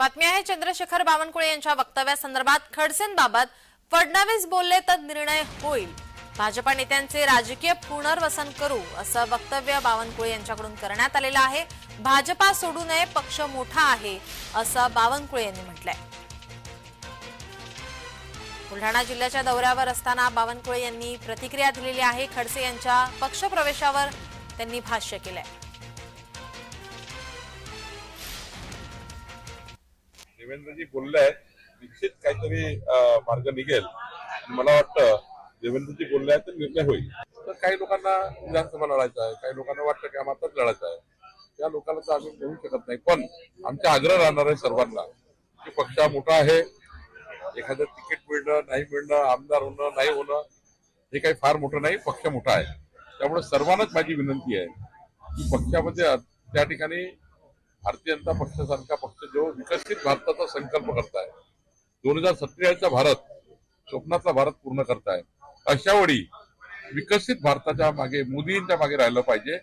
बातमी आहे चंद्रशेखर बावनकुळे यांच्या वक्तव्यासंदर्भात खडसेंबाबत फडणवीस बोलले तर निर्णय होईल. भाजपा नेत्यांचे राजकीय पुनर्वसन करू असं वक्तव्य बावनकुळे यांच्याकडून करण्यात आलेलं आहे. भाजपा सोडू नये पक्ष मोठा आहे असं बावनकुळे यांनी म्हटलंय. बुलढाणा जिल्ह्याच्या दौऱ्यावर असताना बावनकुळे यांनी प्रतिक्रिया दिलेली आहे. खडसे यांच्या पक्षप्रवेशावर त्यांनी भाष्य केलंय. देवेंद्रजी बोलले आहेत निश्चित काहीतरी मार्ग निघेल. मला वाटतं देवेंद्रजी बोलले आहेत तर निर्णय होईल. तर काही लोकांना विधानसभा लढायचं आहे काही लोकांना वाटतं की आम्हाला लढायचं आहे. त्या लोकांना तर आम्ही बोलू शकत नाही. पण आमचा आग्रह राहणार आहे सर्वांना की पक्ष मोठा आहे. एखादं तिकीट मिळणं नाही मिळणं आमदार होणं नाही होणं हे काही फार मोठं नाही पक्ष मोठा आहे. त्यामुळे सर्वांनाच माझी विनंती आहे की पक्षामध्ये त्या ठिकाणी भारतीय जनता पक्षासारखा पक्ष जो विकसित भारताचा संकल्प करताय. दोन हजार सत्तेचाळीसचा भारत स्वप्नातला भारत पूर्ण करताय. अशा वेळी विकसित भारताच्या मागे मोदींच्या मागे राहिलं पाहिजे.